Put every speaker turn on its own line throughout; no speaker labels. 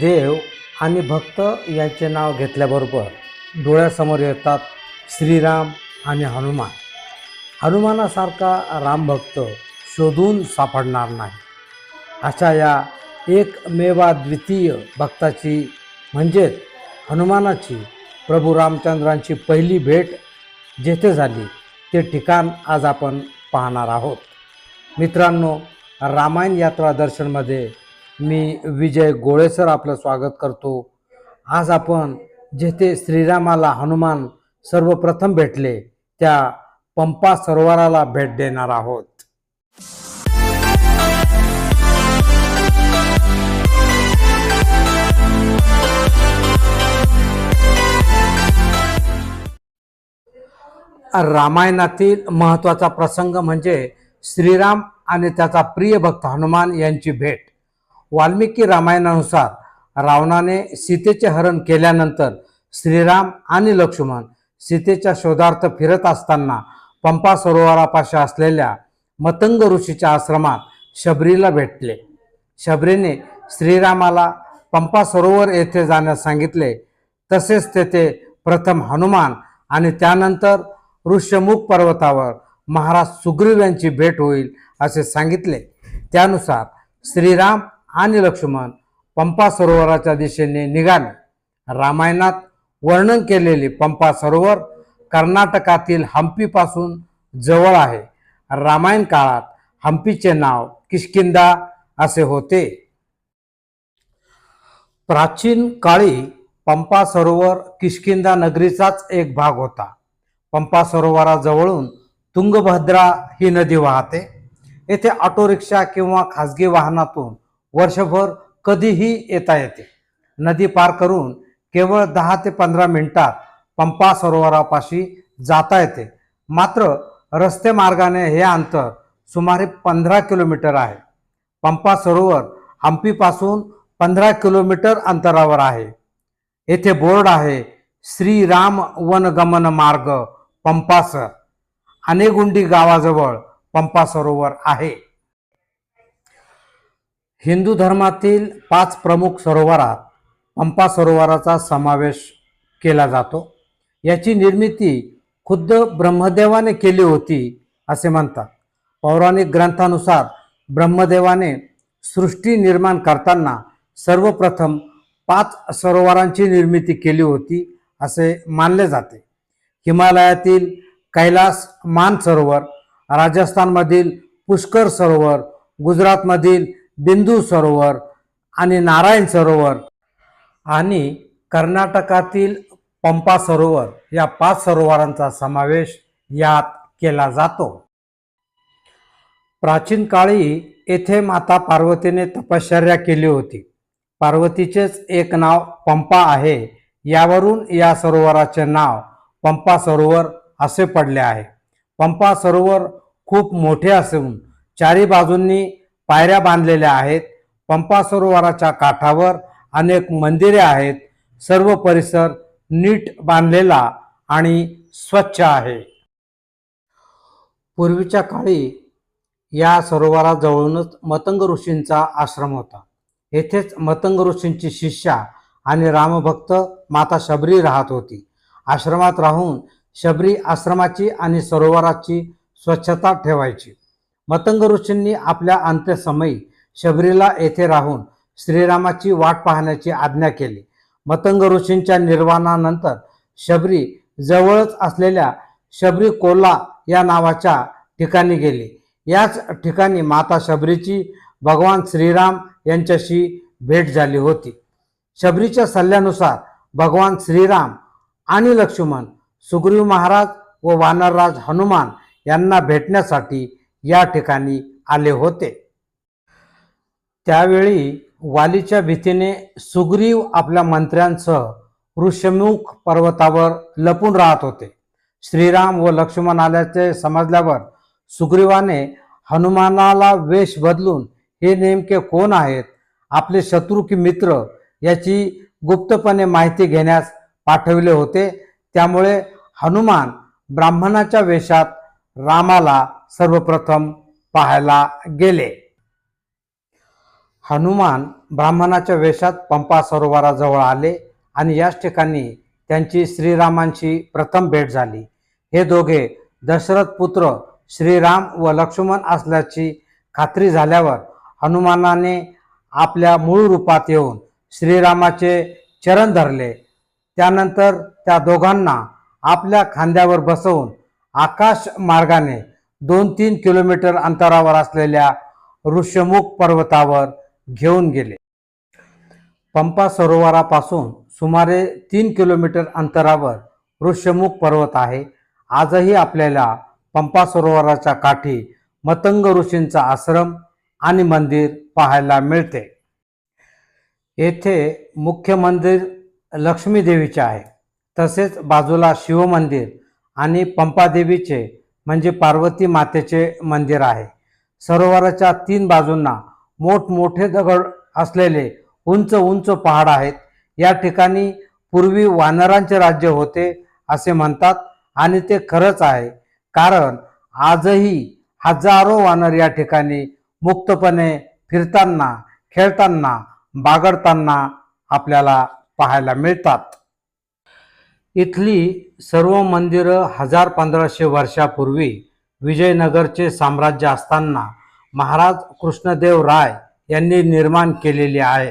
देव आणि भक्त यांचे नाव घेतल्याबरोबर डोळ्यासमोर येतात श्रीराम आणि हनुमान. हनुमानासारखा रामभक्त शोधून सापडणार नाही. अशा या एकमेवा द्वितीय भक्ताची म्हणजेच हनुमानाची प्रभू रामचंद्रांची पहिली भेट जेथे झाली ते ठिकाण आज आपण पाहणार आहोत. मित्रांनो रामायण यात्रा दर्शनमध्ये मी विजय गोळेसर आपलं स्वागत करतो. आज आपण जेथे श्रीरामाला हनुमान सर्वप्रथम भेटले त्या पंपा सरोवराला भेट देणार आहोत. रामायणातील महत्त्वाचा प्रसंग म्हणजे श्रीराम आणि त्याचा प्रिय भक्त हनुमान यांची भेट. वाल्मिकी रामायणानुसार रावणाने सीतेचे हरण केल्यानंतर श्रीराम आणि लक्ष्मण सीतेच्या शोधार्थ फिरत असताना पंपा सरोवरापाशी असलेल्या मतंग ऋषीच्या आश्रमात शबरीला भेटले. शबरीने श्रीरामाला पंपा सरोवर येथे जाण्यास सांगितले. तसेच तेथे प्रथम हनुमान आणि त्यानंतर ऋष्यमुख पर्वतावर महाराज सुग्रीव यांची भेट होईल असे सांगितले. त्यानुसार श्रीराम आणि लक्ष्मण पंपा सरोवराच्या दिशेने निघाले. रामायणात वर्णन केलेले पंपा सरोवर कर्नाटकातील हम्पीपासून जवळ आहे. रामायण काळात हम्पीचे नाव किशकिंदा असे होते. प्राचीन काळी पंपा सरोवर किशकिंदा नगरीचाच एक भाग होता. पंपा सरोवराजवळून तुंगभद्रा ही नदी वाहते. येथे ऑटो रिक्षा किंवा खाजगी वाहनातून वर्षभर कधीही येता येते. नदी पार करून केवळ दहा ते पंधरा मिनिटात पंपा सरोवरापाशी जाता येते. मात्र रस्ते मार्गाने हे अंतर सुमारे पंधरा किलोमीटर आहे. पंपा सरोवर हम्पीपासून पंधरा किलोमीटर अंतरावर आहे. येथे बोर्ड आहे श्रीराम वनगमन मार्ग पंपासर अनेगुंडी गावाजवळ पंपा सरोवर आहे. हिंदू धर्मातील पाच प्रमुख सरोवरात पंपा सरोवराचा समावेश केला जातो. याची निर्मिती खुद्द ब्रह्मदेवाने केली होती असे म्हणतात. पौराणिक ग्रंथानुसार ब्रह्मदेवाने सृष्टी निर्माण करताना सर्वप्रथम पाच सरोवरांची निर्मिती केली होती असे मानले जाते. हिमालयातील कैलास मान सरोवर राजस्थानमधील पुष्कर सरोवर गुजरातमधील बिंदू सरोवर आणि नारायण सरोवर आणि कर्नाटकातील पंपा सरोवर या पाच सरोवरांचा समावेश यात केला जातो. प्राचीन काळी येथे माता पार्वतीने तपश्चर्या केली होती. पार्वतीचेच एक नाव पंपा आहे. यावरून या सरोवराचे नाव पंपा सरोवर असे पडले आहे. पंपा सरोवर खूप मोठे असून चारी बाजूंनी पायऱ्या बांधलेल्या आहेत पंपा सरोवराच्या काठावर अनेक मंदिरे आहेत सर्व परिसर नीट बांधलेला आणि स्वच्छ आहे. पूर्वीच्या काळी या सरोवराजवळूनच मतंग ऋषींचा आश्रम होता. येथेच मतंग ऋषींची शिष्या आणि रामभक्त माता शबरी राहत होती. आश्रमात राहून शबरी आश्रमाची आणि सरोवराची स्वच्छता ठेवायची. मतंग ऋषींनी आपल्या अंत्यसमयी शबरीला येथे राहून श्रीरामाची वाट पाहण्याची आज्ञा केली. मतंग ऋषींच्या निर्वाणानंतर शबरी जवळच असलेल्या शबरी कोल्हा या नावाच्या ठिकाणी गेली. याच ठिकाणी माता शबरीची भगवान श्रीराम यांच्याशी भेट झाली होती. शबरीच्या सल्ल्यानुसार भगवान श्रीराम आणि लक्ष्मण सुग्रीव महाराज व वानरराज हनुमान यांना भेटण्यासाठी या ठिकाणी आले होते. त्यावेळी वालीच्या भीतीने सुग्रीव आपल्या मंत्र्यांसह ऋषमुख पर्वतावर लपून राहत होते. श्रीराम व लक्ष्मण आल्याचे समजल्यावर सुग्रीवाने हनुमानाला वेश बदलून हे नेमके कोण आहेत? आपले शत्रू की मित्र? याची गुप्तपणे माहिती घेण्यास पाठविले होते. त्यामुळे हनुमान ब्राह्मणाच्या वेशात रामाला सर्वप्रथम पाहायला गेले. हनुमान ब्राह्मणाच्या वेशात पंपा सरोवराजवळ आले आणि याच ठिकाणी त्यांची श्रीरामांची प्रथम भेट झाली. हे दोघे दशरथ पुत्र श्रीराम व लक्ष्मण असल्याची खात्री झाल्यावर हनुमानाने आपल्या मूळ रूपात येऊन श्रीरामाचे चरण धरले. त्यानंतर त्या दोघांना आपल्या खांद्यावर बसवून आकाश मार्गाने दोन तीन किलोमीटर अंतरावर असलेल्या ऋष्यमुख पर्वतावर घेऊन गेले. पंपा सरोवरापासून सुमारे तीन किलोमीटर अंतरावर ऋष्यमुख पर्वत आहे. आजही आपल्याला पंपा सरोवराच्या काठी मतंग ऋषींचा आश्रम आणि मंदिर पाहायला मिळते. येथे मुख्य मंदिर लक्ष्मीदेवीचे आहे. तसेच बाजूला शिवमंदिर आणि पंपादेवीचे म्हणजे पार्वती मातेचे मंदिर आहे. सरोवराच्या तीन बाजूंना मोठमोठे दगड असलेले उंच उंच पहाड आहेत. या ठिकाणी पूर्वी वानरांचे राज्य होते असे म्हणतात आणि ते खरंच आहे. कारण आजही हजारो वानर या ठिकाणी मुक्तपणे फिरताना खेळताना बागडताना आपल्याला पाहायला मिळतात. इथली सर्व मंदिरं हजार पंधराशे वर्षापूर्वी विजयनगरचे साम्राज्य असताना महाराज कृष्णदेव राय यांनी निर्माण केलेली आहे.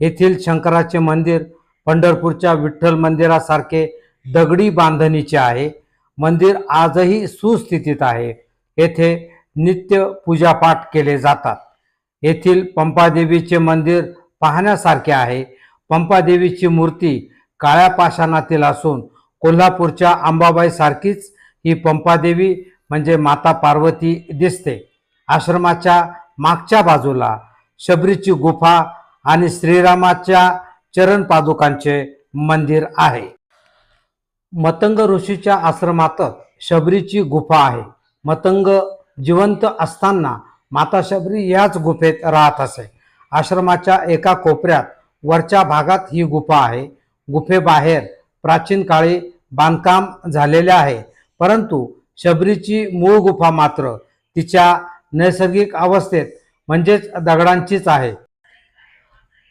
येथील शंकराचे मंदिर पंढरपूरच्या विठ्ठल मंदिरासारखे दगडी बांधणीचे आहे. मंदिर आजही सुस्थितीत आहे. येथे नित्य पूजापाठ केले जातात. येथील पंपादेवीचे मंदिर पाहण्यासारखे आहे. पंपादेवीची मूर्ती काळ्या पाषाणातील असून कोल्हापूरच्या अंबाबाई सारखीच ही पंपादेवी म्हणजे माता पार्वती दिसते. आश्रमाच्या मागच्या बाजूला शबरीची गुफा आणि श्रीरामाच्या चरण पादुकांचे मंदिर आहे. मतंग ऋषीच्या आश्रमातच शबरीची गुफा आहे. मतंग जिवंत असताना माता शबरी याच गुफेत राहत असे. आश्रमाच्या एका कोपऱ्यात वरच्या भागात ही गुफा आहे. गुफेबाहेर प्राचीन काळी बांधकाम झालेले आहे. परंतु शबरीची मूळ गुफा मात्र तिच्या नैसर्गिक अवस्थेत म्हणजेच दगडांचीच आहे.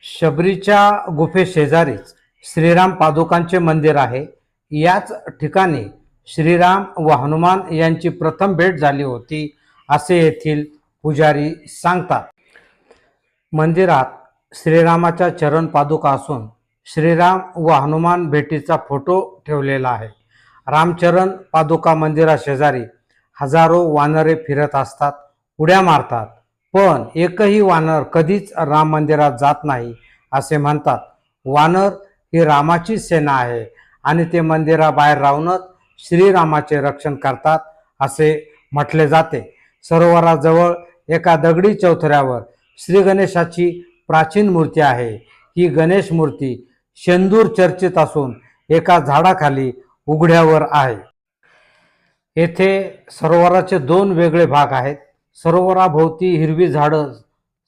शबरीच्या गुफेशेजारीच श्रीराम पादुकांचे मंदिर आहे. याच ठिकाणी श्रीराम व हनुमान यांची प्रथम भेट झाली होती असे येथील पुजारी सांगतात. मंदिरात श्रीरामाच्या चरण पादुका असून श्रीराम व हनुमान भेटीचा फोटो ठेवलेला आहे. रामचरण पादुका मंदिरा शेजारी हजारो वानरे फिरत असतात उड्या मारतात. पण एकही वानर कधीच राम मंदिरात जात नाही असे म्हणतात. वानर ही रामाची सेना आहे आणि ते मंदिराबाहेर राहूनच श्रीरामाचे रक्षण करतात असे म्हटले जाते. सरोवराजवळ एका दगडी चौथऱ्यावर श्री गणेशाची प्राचीन मूर्ती आहे. ही गणेश मूर्ती शेंदूर चर्चित असून एका झाडाखाली उघड्यावर आहे. येथे सरोवराचे दोन वेगळे भाग आहेत. सरोवराभोवती हिरवी झाडं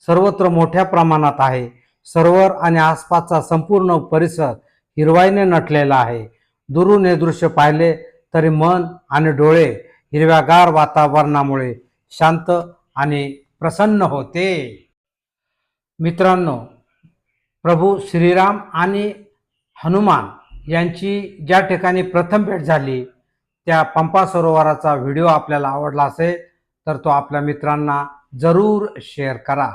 सर्वत्र मोठ्या प्रमाणात आहे. सरोवर आणि आसपासचा संपूर्ण परिसर हिरवाईने नटलेला आहे. दुरून हे दृश्य पाहिले तरी मन आणि डोळे हिरव्यागार वातावरणामुळे शांत आणि प्रसन्न होते. मित्रांनो प्रभू श्रीराम आणि हनुमान यांची ज्या ठिकाणी प्रथम भेट झाली त्या पंपा सरोवराचा व्हिडिओ आपल्याला आवडला असेल तर तो आपल्या मित्रांना जरूर शेअर करा.